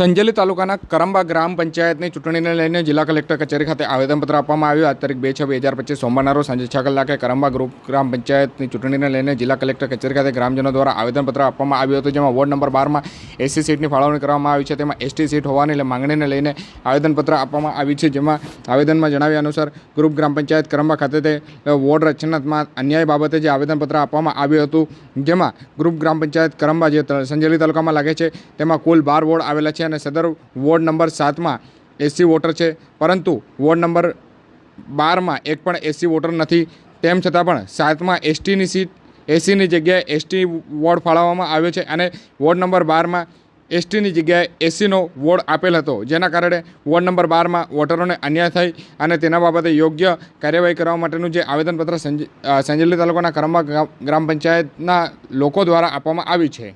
સંજેલી તાલુકાના કરંબા ગ્રામ પંચાયતની ચૂંટણીને લઈને જિલ્લા કલેક્ટર કચેરી ખાતે આવેદનપત્ર આપવામાં આવ્યું. આ તારીખ બે છ બે હજાર પચીસ સોમવારના રોજ સાંજે છ કલાકે કરંબા ગ્રુપ ગ્રામ પંચાયતની ચૂંટણીને લઈને જિલ્લા કલેક્ટર કચેરી ખાતે ગ્રામજનો દ્વારા આવેદનપત્ર આપવામાં આવ્યું હતું. જેમાં વોર્ડ નંબર બારમાં એસસી સીટની ફાળવણી કરવામાં આવી છે. તેમાં એસટી સીટ હોવાની માંગણીને લઈને આવેદનપત્ર આપવામાં આવ્યું છે. જેમાં આવેદનમાં જણાવ્યા અનુસાર ગ્રુપ ગ્રામ પંચાયત કરંબા ખાતે વોર્ડ રચનામાં અન્યાય બાબતે જે આવેદનપત્ર આપવામાં આવ્યું હતું. જેમાં ગ્રુપ ગ્રામ પંચાયત કરંબા જે સંજેલી તાલુકામાં લાગે છે, તેમાં કુલ બાર વોર્ડ આવેલા છે. અને સદર વોર્ડ નંબર સાતમાં એસી વોટર છે. પરંતુ વોર્ડ નંબર બારમાં એક પણ એસી વોટર નથી. તેમ છતાં પણ સાતમાં એસટીની સીટ, એસીની જગ્યાએ એસટી વોર્ડ ફાળવવામાં આવ્યો છે અને વોર્ડ નંબર બારમાં એસટીની જગ્યાએ એસીનો વોર્ડ આપેલ હતો. જેના કારણે વોર્ડ નંબર બારમાં વોટરોને અન્યાય થઈ અને તેના બાબતે યોગ્ય કાર્યવાહી કરવા માટેનું જે આવેદનપત્ર સંજ સંજેલી તાલુકાના કરંબા ગ્રામ- ગ્રામ પંચાયતના લોકો દ્વારા આપવામાં આવ્યું છે.